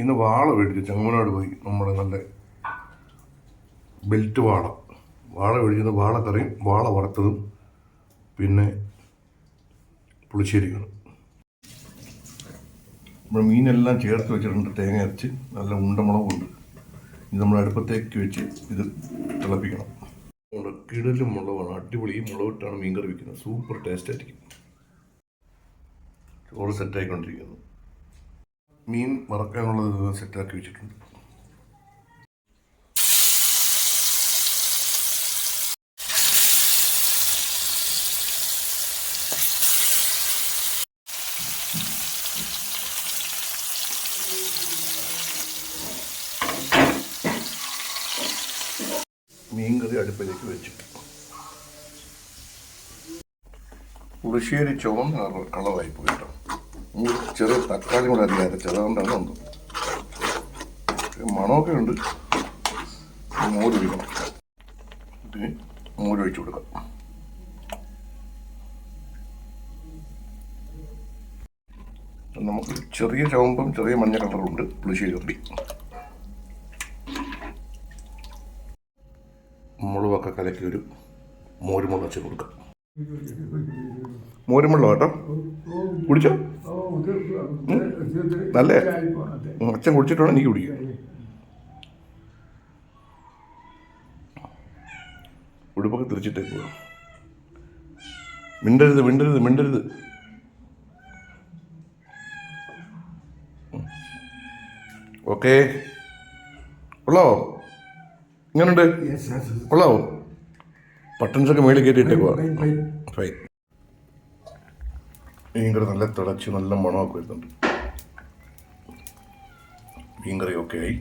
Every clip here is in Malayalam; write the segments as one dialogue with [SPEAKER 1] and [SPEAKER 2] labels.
[SPEAKER 1] ഇന്ന് വാള മേടിച്ചു ചെങ്ങമനാട് പോയി നമ്മുടെ നല്ല ബെൽറ്റ് വാള. വാള മേടിക്കുന്ന വാളക്കറിയും വാള വറുത്തതും പിന്നെ പുളിശ്ശേരിക്കണം നമ്മൾ മീനെല്ലാം ചേർത്ത് വെച്ചിട്ടുണ്ട് തേങ്ങ അരച്ച്. നല്ല ഉണ്ടമുളകുണ്ട്. ഇത് നമ്മൾ അടുപ്പത്തേക്ക് വെച്ച് ഇത് തിളപ്പിക്കണം. നമ്മുടെ കിടലും മുളകാണ് അടിപൊളി. ഈ മുളകിട്ടാണ് മീൻ കറി വെക്കുന്നത്. സൂപ്പർ ടേസ്റ്റ് ആയിരിക്കും. ചോറ് സെറ്റായിക്കൊണ്ടിരിക്കുന്നു മീൻ വറക്കാനുള്ളത് സെറ്റാക്കി വെച്ചിട്ടുണ്ട്. മീൻകറി അടുപ്പിലേക്ക് വെച്ചു. പുളിശ്ശേരി ചുവന്ന കളറായി പോയി കേട്ടോ. ചെറിയ തക്കാളി കൂടെ അധികം അരച്ചത് അതുകൊണ്ടാണ് മണമൊക്കെ ഉണ്ട്. മോര് ഒഴിക്കണം ഇതിന് മോര് ഒഴിച്ചു കൊടുക്കാം. നമുക്ക് ചെറിയ ചുവമ്പും ചെറിയ മഞ്ഞ കളറുണ്ട് പുളിശ്ശേരി കറി. മുളകൊക്കെ കലക്കി ഒരു മോരുമുളച്ച് കൊടുക്കാം. മോരുമുള്ള കേട്ടോ? കുടിച്ചോ? നല്ല? അച്ഛൻ കുടിച്ചിട്ടാണ് എനിക്ക് കുടിക്കുക ഉടുപ്പൊക്കെ തിരിച്ചിട്ടേ പോവാം. മിണ്ടരുത് മിണ്ടരുത് മിണ്ടരുത്. ഓക്കെ. കൊള്ളാവോ? ഇങ്ങനുണ്ട്? കൊള്ളാവോ? ബട്ടൺസൊക്കെ മേളിൽ കയറ്റിയിട്ടേക്കുവാ ഫൈൻ മീൻകറി നല്ല തിളച്ച് നല്ല മണമൊക്കെ വരുന്നുണ്ട്. മീൻകറി ഒക്കെ ആയി.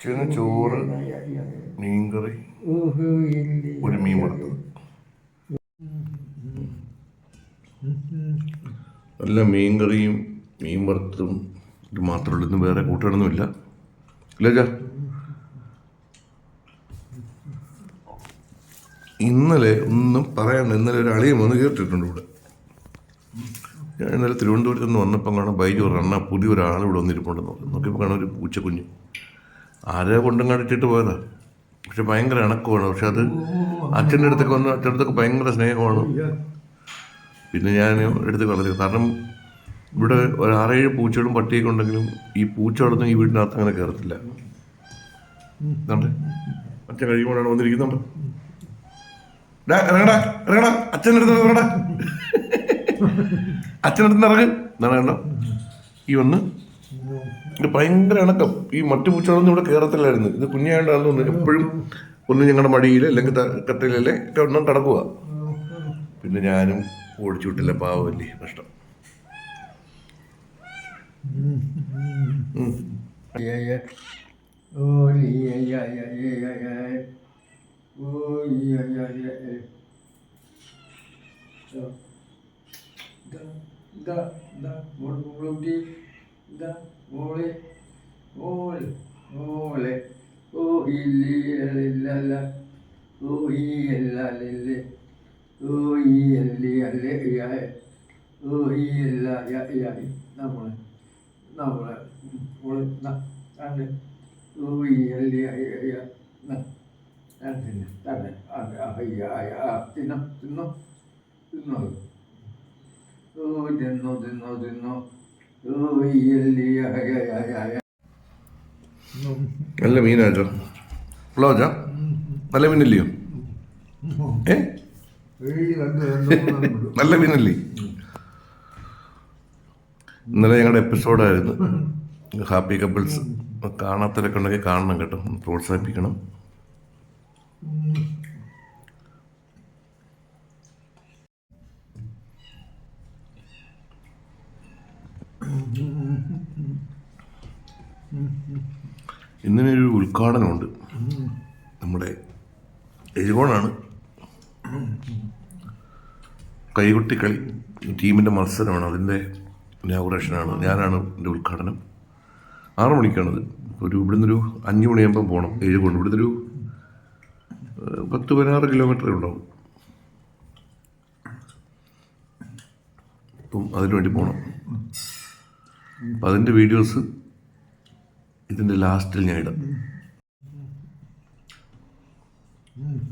[SPEAKER 1] ചെറിയ ചോറ് മീൻകറി ഒരു മീൻ വറുത്തത്. നല്ല മീൻകറിയും മീൻ വറുത്തതും ഇത് മാത്രമല്ല ഉള്ളൂ. ഇന്ന് വേറെ കൂട്ടുകാരൊന്നുമില്ല ഇല്ല ചാ ഇന്നലെ ഒന്നും പറയാണ്ട് ഇന്നലെ ഒരു അളിയും വന്ന് കേട്ടിട്ടുണ്ട് ഇവിടെ. ഞാൻ ഇന്നലെ തിരുവനന്തപുരത്ത് നിന്ന് വന്നപ്പം കാണാൻ ബൈജു റണ്ണ പുതിയൊരാൾ ഇവിടെ വന്നിരിപ്പുണ്ടെന്ന് നോക്കി നോക്കിയപ്പോൾ കാണാൻ ഒരു പൂച്ചക്കുഞ്ഞ്. ആരെ കൊണ്ടും കണ്ടിട്ടിട്ട് പോയതാ. പക്ഷെ ഭയങ്കര ഇണക്കമാണ്. പക്ഷെ അത് അച്ഛന്റെ അടുത്തൊക്കെ വന്ന് അച്ഛന്റെ അടുത്തൊക്കെ ഭയങ്കര സ്നേഹമാണ്. പിന്നെ ഞാൻ എടുത്ത് കളഞ്ഞു. കാരണം ഇവിടെ ഒരു ആറേഴ് പൂച്ചകളും പട്ടിയൊക്കെ ഉണ്ടെങ്കിലും ഈ പൂച്ചകളൊന്നും ഈ വീടിനകത്ത് അങ്ങനെ കയറത്തില്ല. അച്ഛൻ കഴിയുമ്പോഴാണ് വന്നിരിക്കുന്നുണ്ട്. ഇറങ്ങടാ ഇറങ്ങടാ അച്ഛന്റെ അടുത്ത് ഇറങ്ങടാ അച്ഛനടുത്ത് ഇറങ്ങ്. എന്നാണ് കണ്ടോ? ഈ ഒന്ന് ഇത് ഭയങ്കര ഇണക്കം. ഈ മറ്റു പൂച്ചകളൊന്നും ഇവിടെ കേരളത്തിലായിരുന്നു ഇത് കുഞ്ഞായോണ്ടാന്ന് തോന്നുന്നു. എപ്പോഴും ഒന്ന് ഞങ്ങളുടെ മടിയിൽ അല്ലെങ്കിൽ ഒക്കെ ഒന്നും കിടക്കുക പിന്നെ ഞാനും ഓടിച്ചു വിട്ടില്ല. പാവമല്ലേ കഷ്ടം
[SPEAKER 2] Yeah, yeah. Oh, yeah, yeah, yeah, yeah, yeah, yeah. Oh, yeah, yeah, yeah, yeah. So, da, da, da, mol, molti, da, mole, mole, mole. Oh, illi, illi, la, la. Oh, തന്നെ തന്നെ തന്നെ തിന്നോ തിന്നോ തിന്നോ തിന്നോ തിന്നോ
[SPEAKER 1] നല്ല മീനാച്ചോ ഉള്ളോച്ചാ നല്ല മീനല്ലയോ? ഏ? നല്ല മീനല്ലേ? ഇന്നലെ ഞങ്ങളുടെ എപ്പിസോഡായിരുന്നു. Happy couples. കാണാത്തവരൊക്കെ ഉണ്ടെങ്കിൽ കാണണം കേട്ടോ. പ്രോത്സാഹിപ്പിക്കണം. ഇന്നൊരു ഉദ്ഘാടനമുണ്ട്. നമ്മുടെ എഴുകോണാണ്. കൈകൊട്ടിക്കളി ടീമിന്റെ മത്സരമാണ്. അതിന്റെ ഇനാഗുറേഷനാണ്. ഞാനാണ് എന്റെ ഉദ്ഘാടനം. ആറു മണിക്കാണത്. ഒരു ഇവിടുന്നൊരു അഞ്ച് മണിയാകുമ്പം പോകണം എഴുകൊണ്ട് ഇവിടുന്ന് ഒരു ഏഹ്, പത്ത് പതിനാറ് കിലോമീറ്റർ ഉണ്ടാവും അപ്പം അതിനു വേണ്ടി പോകണം അപ്പം അതിന്റെ വീഡിയോസ് ഇതിന്റെ ലാസ്റ്റിൽ ഞാൻ ഇടാം.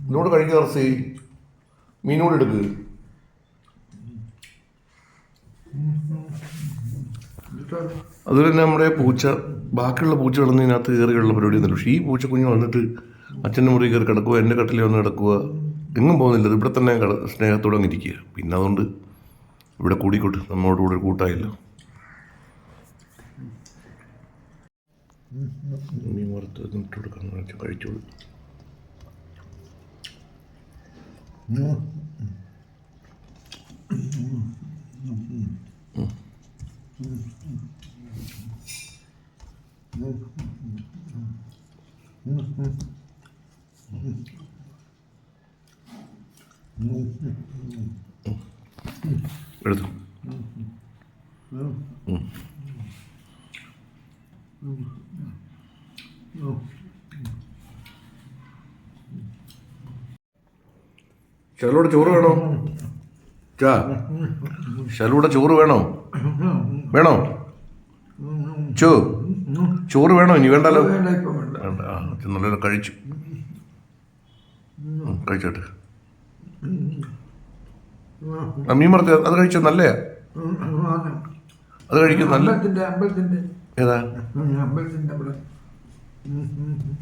[SPEAKER 1] ഇന്നോട് കഴിക്കുക ഇറച്ചി മീനോട് എടുക്കുക അതുപോലെ തന്നെ നമ്മുടെ പൂച്ച ബാക്കിയുള്ള പൂച്ചകളൊന്നും ഇതിനകത്ത് കയറിയുള്ള പരിപാടിയൊന്നുമില്ല. പക്ഷേ ഈ പൂച്ച കുഞ്ഞ് വന്നിട്ട് അച്ഛന്റെ മുറി കയറി കിടക്കുക എന്റെ കട്ടിൽ വന്ന് കിടക്കുക എങ്ങും പോകുന്നില്ല. ഇവിടെ തന്നെ സ്നേഹത്തോടെ അങ്ങിരിക്കുക പിന്നെ അതുകൊണ്ട് ഇവിടെ കൂടിക്കോട്ട്. നമ്മളോട് കൂടെ കൂട്ടായല്ലോ. എടുത്തു ശലോടെ ചോറ് വേണോ? ചാ ശലൂടെ ചോറ് വേണോ? വേണോ? ചോ ചോറ് വേണോ? ഇനി വേണ്ടല്ലോ?
[SPEAKER 2] വേണ്ട
[SPEAKER 1] ആ കഴിച്ചു. കഴിച്ചോട്ടെ. ആ മീൻ വറുത്ത അത് കഴിച്ച നല്ലയാ. അത് കഴിക്കും നല്ല ഏതാ?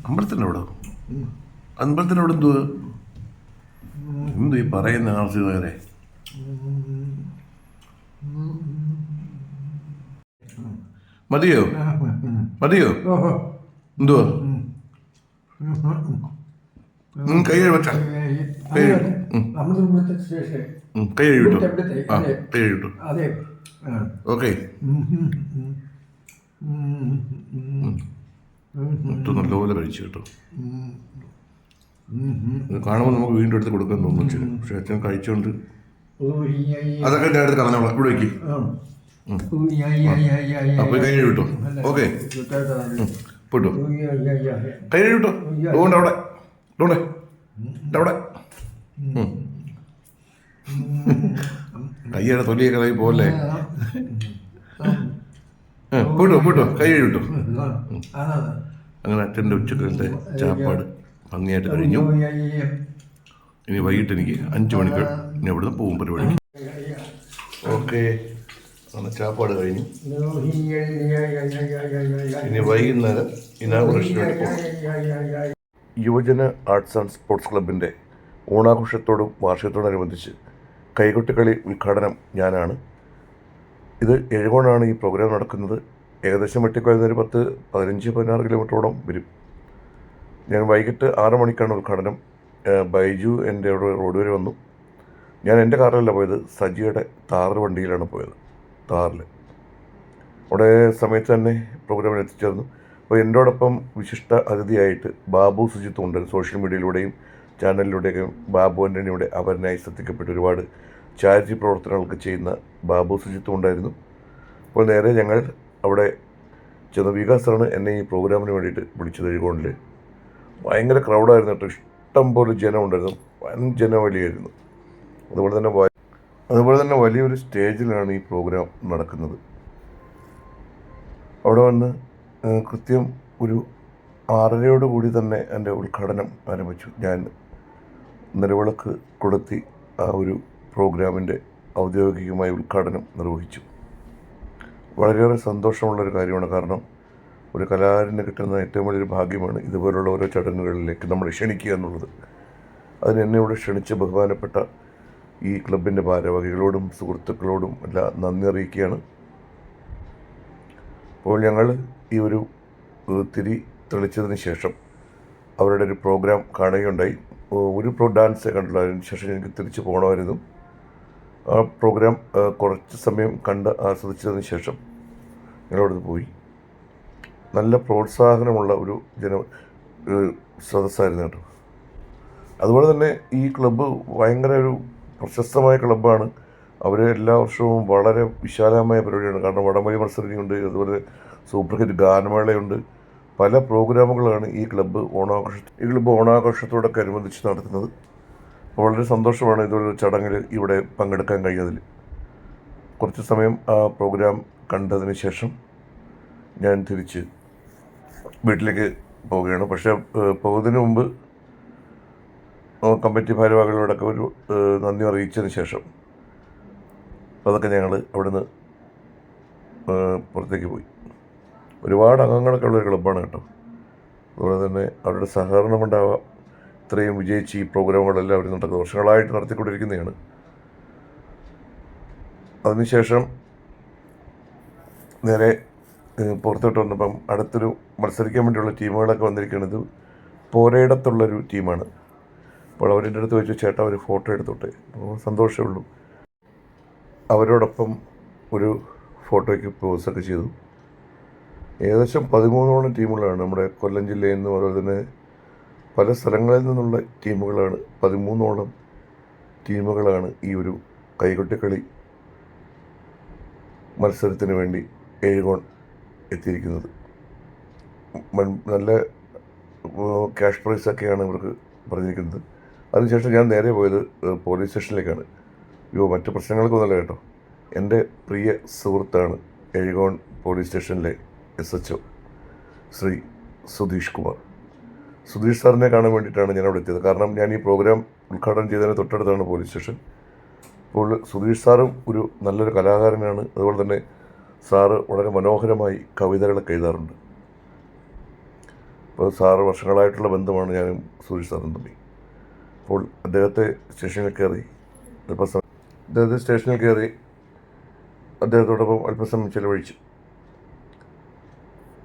[SPEAKER 2] അമ്പലത്തിന്റെ അവിടെ.
[SPEAKER 1] അമ്പലത്തിന്റെ അവിടെ എന്തുവാ? എന്ത് ഈ പറയുന്ന ആർസിതാരെ മതിയോ? മതിയോ? എന്തുവാ? കൈ
[SPEAKER 2] കഴിവറ്റ
[SPEAKER 1] കൈ നല്ലപോലെ കഴിച്ചു കേട്ടോ. കാണുമ്പോൾ നമുക്ക് വീണ്ടും എടുത്ത് കൊടുക്കാൻ തോന്നുന്നു അച്ഛന് പക്ഷെ അച്ഛൻ കഴിച്ചോണ്ട് അതൊക്കെ എന്റെ അടുത്ത് കളഞ്ഞോളാം ഇവിടെ വയ്ക്ക് അപ്പോൾ കൈ
[SPEAKER 2] കിട്ടും.
[SPEAKER 1] ഓക്കെ.
[SPEAKER 2] പോയിട്ടു.
[SPEAKER 1] കൈ കിട്ടും. അതുകൊണ്ട് അവിടെ. അവിടെ അവിടെ കയ്യുടെ തൊലിയൊക്കെ കൈ പോലേ പോയിട്ടോ പോയിട്ടോ. കൈ
[SPEAKER 2] കിട്ടും.
[SPEAKER 1] അങ്ങനെ അച്ഛന്റെ ഉച്ചക്കലത്തെ ചാപ്പാട്. ഭംഗിയായിട്ട് കഴിഞ്ഞു ഇനി വൈകിട്ട് എനിക്ക് അഞ്ചു മണിക്ക് ഇനി ഇവിടുന്ന് പോകും പരിപാടി. ഓക്കെ. ചാപ്പാട് കഴിഞ്ഞു. ഇനി വൈകുന്നേരം ഇനാഗുറേഷന് യുവജന ആർട്സ് ആൻഡ് സ്പോർട്സ് ക്ലബിന്റെ ഓണാഘോഷത്തോടും വാർഷികത്തോടനുബന്ധിച്ച് കൈകൊട്ടിക്കളി ഉദ്ഘാടനം ഞാനാണ്. ഇത് ഏഴുകൊണ്ടാണ് ഈ പ്രോഗ്രാം നടക്കുന്നത്. ഏകദേശം വെട്ടിക്കുഴഞ്ഞൊരു പത്ത് പതിനഞ്ച് പതിനാറ് കിലോമീറ്ററോളം വരും. ഞാൻ വൈകിട്ട് ആറ് മണിക്കാണ് ഉദ്ഘാടനം. ബൈജു എന്റെ അവിടെ റോഡ് വരെ വന്നു. ഞാൻ എന്റെ കാറിലല്ല പോയത് സജിയുടെ താറ് വണ്ടിയിലാണ് പോയത് താറിൽ അവിടെ സമയത്ത് തന്നെ പ്രോഗ്രാമിൽ എത്തിച്ചേർന്നു. അപ്പോൾ എന്നോടൊപ്പം വിശിഷ്ട അതിഥിയായിട്ട് ബാബു സുജിത്തും ഉണ്ട്. സോഷ്യൽ മീഡിയയിലൂടെയും ചാനലിലൂടെയൊക്കെ ബാബു ആന്റണിയുടെ അവരനായി ശ്രദ്ധിക്കപ്പെട്ട് ഒരുപാട് ചാരിറ്റി പ്രവർത്തനങ്ങൾക്ക് ചെയ്യുന്ന ബാബു സുജിത്തും ഉണ്ടായിരുന്നു. അപ്പോൾ നേരെ ഞങ്ങൾ അവിടെ ചെന്ന. വികാസാണ് എന്നെ ഈ പ്രോഗ്രാമിന് വേണ്ടിയിട്ട് വിളിച്ചത് എഴുകോണിൽ ഭയങ്കര ക്രൗഡായിരുന്നു കേട്ടോ. ഇഷ്ടം പോലെ ജനം ഉണ്ടായിരുന്നു. വൻ ജനവലിയായിരുന്നു അതുപോലെ തന്നെ അതുപോലെ തന്നെ വലിയൊരു സ്റ്റേജിലാണ് ഈ പ്രോഗ്രാം നടക്കുന്നത്. അവിടെ വന്ന് കൃത്യം ഒരു ആറരയോട് കൂടി തന്നെ എന്റെ ഉദ്ഘാടനം ആരംഭിച്ചു. ഞാൻ നിലവിളക്ക് കൊടുത്തി ആ ഒരു പ്രോഗ്രാമിന്റെ ഔദ്യോഗികമായ ഉദ്ഘാടനം നിർവഹിച്ചു. വളരെയേറെ സന്തോഷമുള്ളൊരു കാര്യമാണ്. കാരണം ഒരു കലാകാരന് കിട്ടുന്ന ഏറ്റവും വലിയൊരു ഭാഗ്യമാണ് ഇതുപോലുള്ള ഓരോ ചടങ്ങുകളിലേക്ക് നമ്മൾ ക്ഷണിക്കുക എന്നുള്ളത്. അതിന് എന്നെ ഇവിടെ ക്ഷണിച്ച ബഹുമാനപ്പെട്ട ഈ ക്ലബിന്റെ ഭാരവാഹികളോടും സുഹൃത്തുക്കളോടും എല്ലാം നന്ദി അറിയിക്കുകയാണ്. അപ്പോൾ ഞങ്ങൾ ഈ ഒരു തിരി തെളിച്ചതിന് ശേഷം അവരുടെ ഒരു പ്രോഗ്രാം കാണുകയുണ്ടായി. ഒരു പ്രോ ഡാൻസ് കണ്ടുള്ളൂ അതിന് ശേഷം എനിക്ക് തിരിച്ചു പോകണമായിരുന്നു. ആ പ്രോഗ്രാം കുറച്ച് സമയം കണ്ട് ആസ്വദിച്ചതിന് ശേഷം ഞങ്ങളവിടുന്ന് പോയി. നല്ല പ്രോത്സാഹനമുള്ള ഒരു ജന സദസ്സായിരുന്നു കേട്ടോ. അതുപോലെ തന്നെ ഈ ക്ലബ്ബ് ഭയങ്കര ഒരു പ്രശസ്തമായ ക്ലബ്ബാണ്. അവർ എല്ലാ വർഷവും വളരെ വിശാലമായ പരിപാടിയാണ്. കാരണം വടംവലി മത്സരങ്ങളുണ്ട് അതുപോലെ സൂപ്പർ ഹിറ്റ് ഗാനമേളയുണ്ട്. പല പ്രോഗ്രാമുകളാണ് ഈ ക്ലബ്ബ് ഓണാഘോഷ ഈ ക്ലബ്ബ് ഓണാഘോഷത്തോടൊക്കെ അനുബന്ധിച്ച് നടത്തുന്നത്. വളരെ സന്തോഷമാണ് ഇതൊരു ചടങ്ങിൽ ഇവിടെ പങ്കെടുക്കാൻ കഴിഞ്ഞതിൽ കുറച്ച് സമയം ആ പ്രോഗ്രാം കണ്ടതിന് ശേഷം ഞാൻ തിരിച്ച് വീട്ടിലേക്ക് പോവുകയാണ്. പക്ഷേ പോകുന്നതിന് മുമ്പ് കമ്മിറ്റി ഭാരവാഹികളോടൊക്കെ ഒരു നന്ദി അറിയിച്ചതിന് ശേഷം അതൊക്കെ ഞങ്ങൾ അവിടുന്ന് പുറത്തേക്ക് പോയി. ഒരുപാട് അംഗങ്ങളൊക്കെ ഉള്ള ഒരു ക്ലബ്ബാണ് കേട്ടോ. അതുപോലെ തന്നെ അവരുടെ സഹകരണം ഉണ്ടാവാം ഇത്രയും വിജയിച്ച് ഈ പ്രോഗ്രാമുകളെല്ലാം അവർ നടക്കുന്നത് വർഷങ്ങളായിട്ട് നടത്തിക്കൊണ്ടിരിക്കുന്നതാണ്. അതിനുശേഷം നേരെ പുറത്തോട്ട് വന്നപ്പം അടുത്തൊരു മത്സരിക്കാൻ വേണ്ടിയുള്ള ടീമുകളൊക്കെ വന്നിരിക്കുന്നത് പോരയിടത്തുള്ളൊരു ടീമാണ്. അപ്പോൾ അവരുടെ അടുത്ത് വെച്ച് ചേട്ടാ ഒരു ഫോട്ടോ എടുത്തോട്ടെ? സന്തോഷമേ ഉള്ളൂ. അവരോടൊപ്പം ഒരു ഫോട്ടോയ്ക്ക് പോസൊക്കെ ചെയ്തു. ഏകദേശം പതിമൂന്നോളം ടീമുകളാണ് നമ്മുടെ കൊല്ലം ജില്ലയിൽ നിന്നും അതുപോലെ തന്നെ പല സ്ഥലങ്ങളിൽ നിന്നുള്ള ടീമുകളാണ്. പതിമൂന്നോളം ടീമുകളാണ് ഈ ഒരു കൈകൊട്ടിക്കളി മത്സരത്തിന് വേണ്ടി ഏഴുകോൺ എത്തിയിരിക്കുന്നത്. നല്ല ക്യാഷ് പ്രൈസൊക്കെയാണ് ഇവർക്ക് പറഞ്ഞിരിക്കുന്നത്. അതിനുശേഷം ഞാൻ നേരെ പോയത് പോലീസ് സ്റ്റേഷനിലേക്കാണ്. അയ്യോ മറ്റു പ്രശ്നങ്ങൾക്കൊന്നുമല്ല കേട്ടോ. എന്റെ പ്രിയ സുഹൃത്താണ് എഴുകോൺ പോലീസ് സ്റ്റേഷനിലെ S H O Shri Sudheesh Kumar. Sudheesh സാറിനെ കാണാൻ വേണ്ടിയിട്ടാണ് ഞാൻ അവിടെ എത്തിയത്. കാരണം ഞാൻ ഈ പ്രോഗ്രാം ഉദ്ഘാടനം ചെയ്തതിന് തൊട്ടടുത്താണ് പോലീസ് സ്റ്റേഷൻ. അപ്പോൾ സുധീഷ് സാറും ഒരു നല്ലൊരു കലാകാരനാണ്. അതുപോലെ തന്നെ സാറ് വളരെ മനോഹരമായി കവിതകളൊക്കെ എഴുതാറുണ്ട്. അപ്പോൾ സാറ് വർഷങ്ങളായിട്ടുള്ള ബന്ധമാണ് ഞാനും സുരേഷ് സാറും തമ്മിൽ. അപ്പോൾ അദ്ദേഹത്തെ സ്റ്റേഷനിൽ കയറി അല്പസമയം അദ്ദേഹത്തെ സ്റ്റേഷനിൽ കയറി അദ്ദേഹത്തോടൊപ്പം അല്പസമയം ചിലവഴിച്ചു.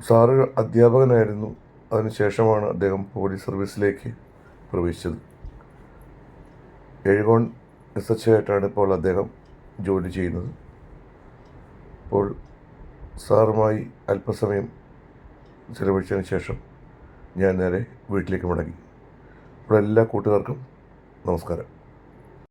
[SPEAKER 1] സാറ് അധ്യാപകനായിരുന്നു. അതിനുശേഷമാണ് അദ്ദേഹം പോലീസ് സർവീസിലേക്ക് പ്രവേശിച്ചത്. എഴുകോൺ എസ് എച്ച് ആയിട്ടാണ് ഇപ്പോൾ അദ്ദേഹം ജോലി ചെയ്യുന്നത്. അപ്പോൾ സാറുമായി അല്പസമയം ചിലവഴിച്ചതിന് ശേഷം ഞാൻ നേരെ വീട്ടിലേക്ക് മടങ്ങി. അപ്പോൾ എല്ലാ കൂട്ടുകാർക്കും നമസ്കാരം.